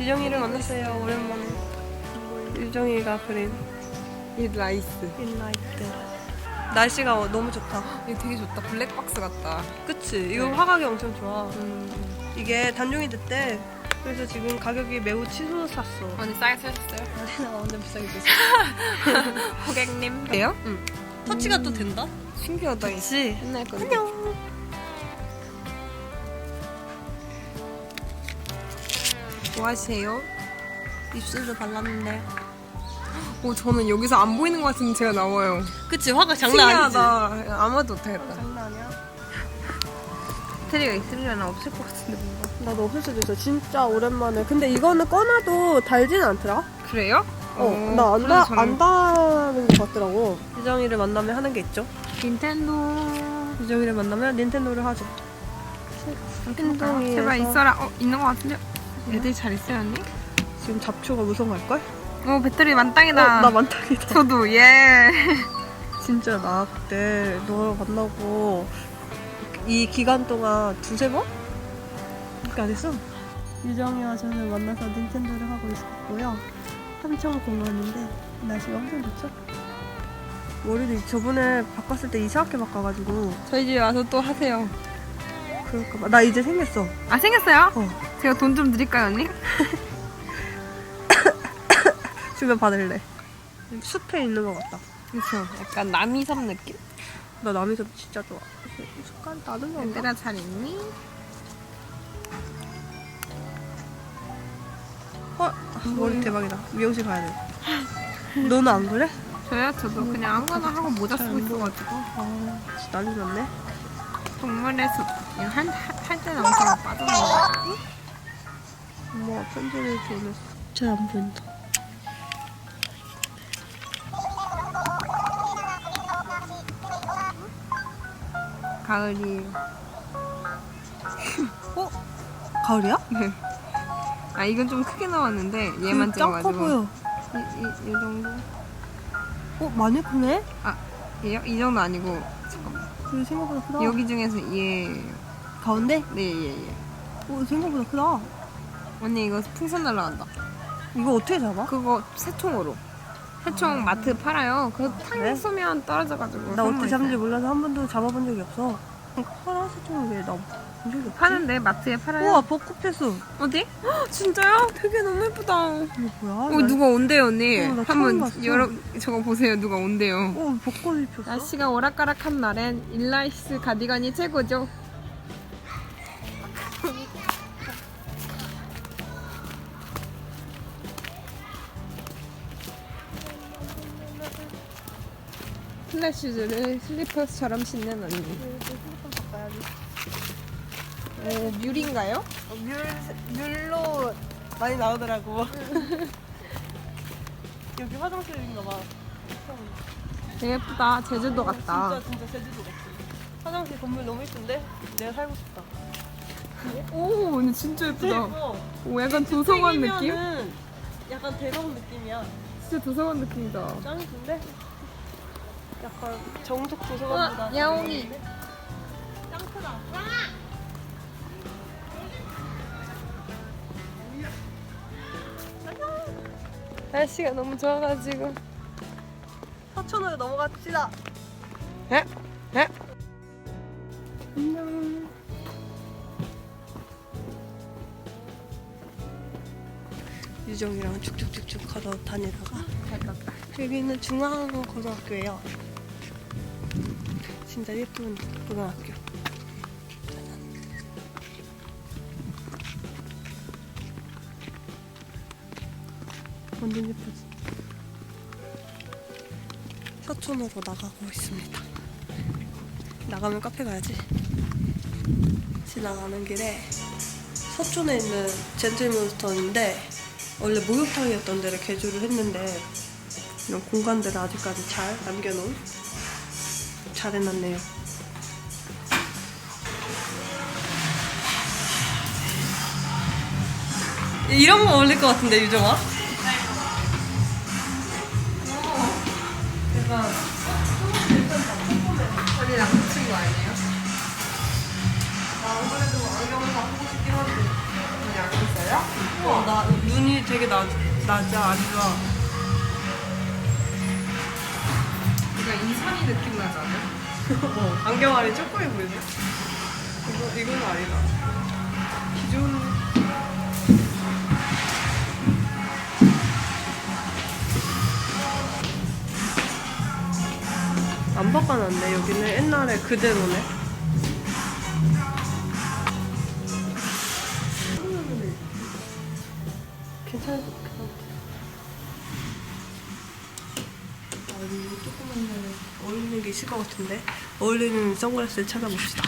유정이를 만났어요 오랜만에 유정이가 그린 이 라이스. 인라이트 날씨가 어- 너무 좋다 이거 되게 좋다. 블랙박스 같다. 그치 이거 화각이 엄청 좋아 이게 단종이 됐대 그래서 지금 가격이 매우 치솟았어 언니 싸게 사셨어요? 아니 나 완전 비싸게 줬어 고객님. 돼요? 응 터치가 또 된다? 신기하다. 그치 옛날 건데. 안녕 뭐 하세요? 입술도 발랐는데 오, 저는 여기서 안 보이는 것 같은데 제가 나와요. 그치 화각 장난 아니지 신기하다. 아마도 못하겠다. 장난 아니야 배터리가 있으려나 없을 것 같은데 뭔가. 나도 없을 수도 있어 진짜 오랜만에 근데 이거는 꺼놔도 달진 않더라 그래요? 어 나 안 그래서 다, 저는 안 다는 것 같더라고 유정이를 만나면 하는 게 있죠 닌텐도. 유정이를 만나면 닌텐도를 하죠 닌텐도에서 제발 있어라. 어, 있는 것 같은데. 애들이 잘 있어요, 언니? 지금 잡초가 무서워할걸? 오, 배터리 어, 만땅이다. 나 만탁이다 저도, 예. 진짜 나 그때 너 만나고 이 기간 동안 두세 번? 그렇게 안 했어 유정이와 저는 만나서 닌텐도를 하고 있었고요 삼청 공원인데 날씨가 엄청 좋죠? 머리도 저번에 바꿨을 때 이상하게 바꿔가지고 저희 집에 와서 또 하세요. 그럴까봐 나 이제 생겼어 아, 생겼어요? 어 제가 돈 좀 드릴까요, 언니? 주면 받을래 숲에 있는 것 같다 그쵸. 약간 남이섬 느낌? 나 남이섬 진짜 좋아 습관 나는 건가? 얘들아, 잘 있니? 어? 머리 대박이다 미용실 가야 돼 너는 안 그래? 저요? 저도 그냥 아무거나 하고 모자 쓰고 있어가지고. 아 진짜 난리 났네 동물의 숲. 할 때는 엄청 빠져나가고. 엄마가 편지를 보냈어 잘안 보인다 가을이. 어? 가을이야? 아, 이건 좀 크게 나왔는데, 얘만 짱커 찍어가지고. 보여 이, 이, 이 정도? 어? 많이 크네? 얘요? 이 정도 아니고, 잠깐만. 이거 생각보다 크다 여기 중에서 얘. 가운데? 네, 얘, 얘. 어 생각보다 크다 언니, 이거 풍선 날라간다. 이거 어떻게 잡아? 그거 새총으로. 새총 마트 팔아요. 그거 탕 그래? 쏘면 떨어져가지고. 나 어떻게 선물 잡는지 있어요. 몰라서 한 번도 잡아본 적이 없어 파란색 쪽은 왜나본 적이 없지? 파는데 마트에 팔아요. 우와 벚꽃 폈어 어디? 헉, 진짜요? 되게 너무 예쁘다. 어, 이거 뭐야? 나- 누가 온대요, 언니. 어, 나 처음 한번. 열어 저거 보세요. 누가 온대요. 어 벚꽃이 폈어? 날씨가 오락가락한 날엔 일라이스 가디건이 최고죠. 플랫 슈즈를 슬리퍼스처럼 신는 언니. 오, 뮬인가요? 어, 뮬, 뮬로 많이 나오더라고. 여기 화장실인가 봐. 되게 예쁘다. 제주도 같다. 진짜 진짜 제주도 같아. 화장실 건물 너무 예쁜데? 내가 살고 싶다. 오, 근데 진짜 예쁘다. 오, 약간 도서관 느낌? 약간 대박 느낌이야. 진짜 도서관 느낌이다. 짱 이쁜데? 약간 정석 도서관보다. 어, 야옹이. 짱 크다. 날씨가 너무 좋아가지고. 서천으로 넘어갑시다. 에? 에? 안녕. 유정이랑 쭉쭉쭉쭉 걸어 다니다가. 여기는 중앙고등학교예요. 진짜 예쁜 고등학교. 완전 예쁘지? 서촌으로 나가고 있습니다. 나가면 카페 가야지. 지나가는 길에 서촌에 있는 젠틀몬스터인데 원래 목욕탕이었던 데를 개조를 했는데 이런 공간들을 아직까지 잘 남겨놓은 잘 해놨네요. 이런 거 어울릴 것 같은데 유정아? 어, 되게 나, 낮아 안 좋아 이선희 느낌 나지 않아? 어, 안경 안에 조금이 보이네. 이거, 이건 아니다. 기존. 안 바꿔놨네. 여기는 옛날에 그대로네. 같아 아, 여기 조그만 데는 어울리는 게 있을 것 같은데 어울리는 선글라스를 찾아봅시다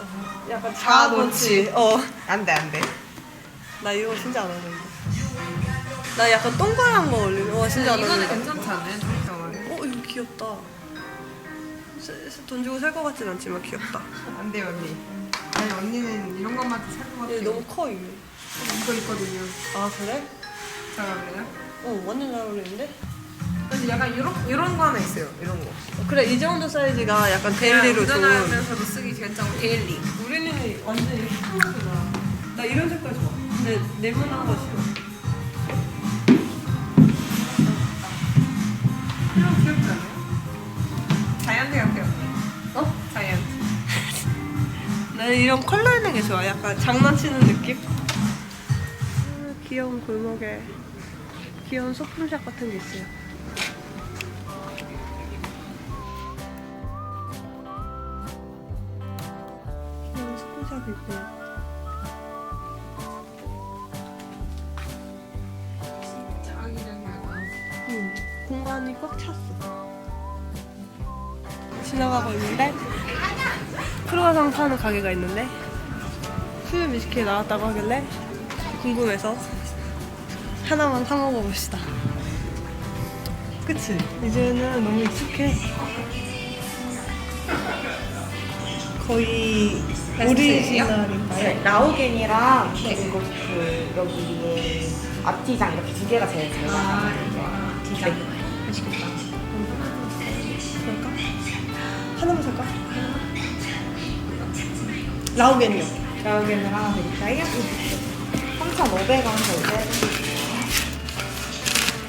어, 약간 자아도치 어나 안돼 안돼. 이거 진짜 안 어울리는데 나 약간 동그란 거 어울리는 와 진짜 안 이거는 어울린다 괜찮지 않아요? 잠깐만. 어 이거 귀엽다 세- 세- 돈 주고 살 것 같진 않지만 귀엽다 안 돼요 언니. 아니 언니는 이런 것만 살것 같아요. 얘 너무 커 이게 이거 있거든요. 아 그래? 잘 어울려요? 어 완전 잘 어울리는데? 그래서 약간 이런 이런 거 하나 있어요. 이런 거. 어, 그래 이 정도 사이즈가 약간 데일리로 좋은 운전하면서도 쓰기 괜찮고 데일리. 우리는 완전 이렇게 큰 거구나 나 이런 색깔 좋아 근데 네모난 거 싫어 이런 귀엽지 않아요? 자이언트 같아요. 어? 자이언트. 나는 이런 컬러 있는 게 좋아. 약간 장난치는 느낌? 아, 귀여운 골목에 귀여운 소품샵 같은 게 있어요. 소품샵이 있고요. 짱이랑 약간. 응, 공간이 꽉 찼어. 지나가고 있는데 크루아상 파는 가게가 있는데 수유 미식회 나왔다고 하길래 궁금해서 하나만 사 먹어봅시다. 그치? 이제는 너무 익숙해. 거의 오리지널인가요? 네, 라우겐이랑 그리고 그 여기 위에 앞티장 이렇게 두 개가 제일 잘 나가요. 디장. 맛있겠다. 그럴까? 하나만 살까? 라우겐이요. 라우겐을 하나 드릴까요? 3,500원 정도.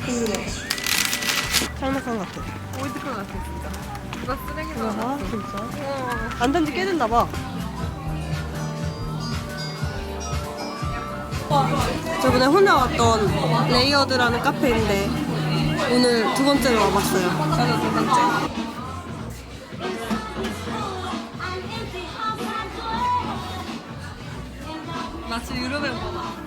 궁금해. 장난감 같아. 올드카 같아 진짜. 누가 쓰레기 아, 나왔어. 진짜? 안된지꽤 됐나 봐. 저번에 혼자 왔던 레이어드라는 카페인데 오늘 두 번째로 와봤어요. 저도 두 번째. 마치 유럽 멤버다.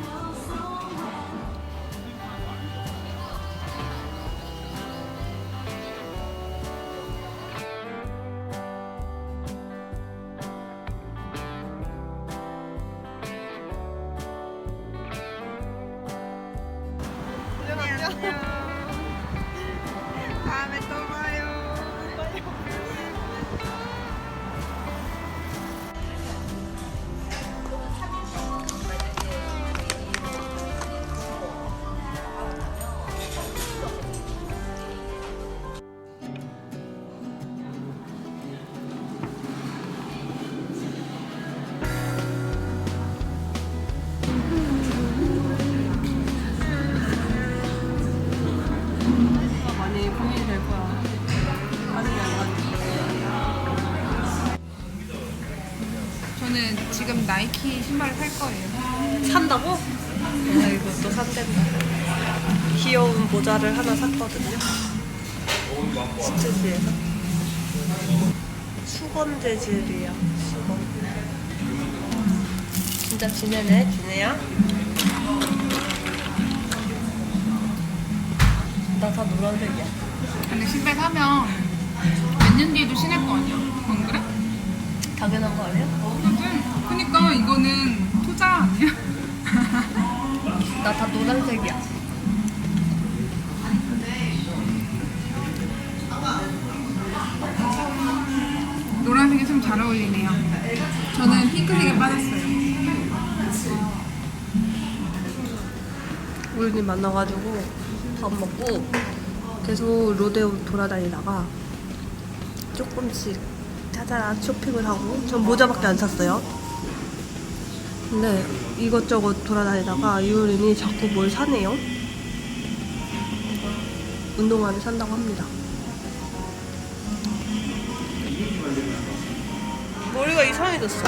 저는 지금 나이키 신발을 살 거예요. 산다고? 아, 이것도 산댄다. 귀여운 모자를 하나 샀거든요. 스튜디에서. 수건 재질이야, 수건. 진짜 지네네, 지네야? 나 다 노란색이야. 근데 신발 사면 몇 년 뒤에도 신을 거 아니야? 안 그래? 당연한 거 아니야? 그치? 그니까 이거는 투자 아니야? 나 다 노란색이야. 노란색이 좀잘 어울리네요. 저는 핑크색에 빠졌어요. 우유님 만나가지고 밥 먹고 계속 로데오 돌아다니다가 조금씩 짜잘한 쇼핑을 하고 전 모자밖에 안 샀어요 근데 이것저것 돌아다니다가 유린이 자꾸 뭘 사네요. 운동화를 산다고 합니다. 머리가 이상해졌어.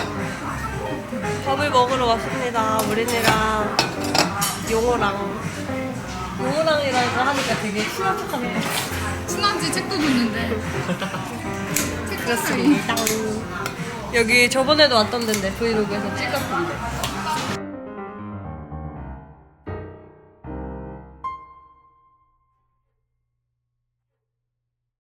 밥을 먹으러 왔습니다. 우린이랑 용호랑. 용호랑이라고 하니까 되게 친한 척하네. 친한지 책도 줬는데. 그렇습니다. 여기 저번에도 왔던 데인데 브이로그에서 찍었던데.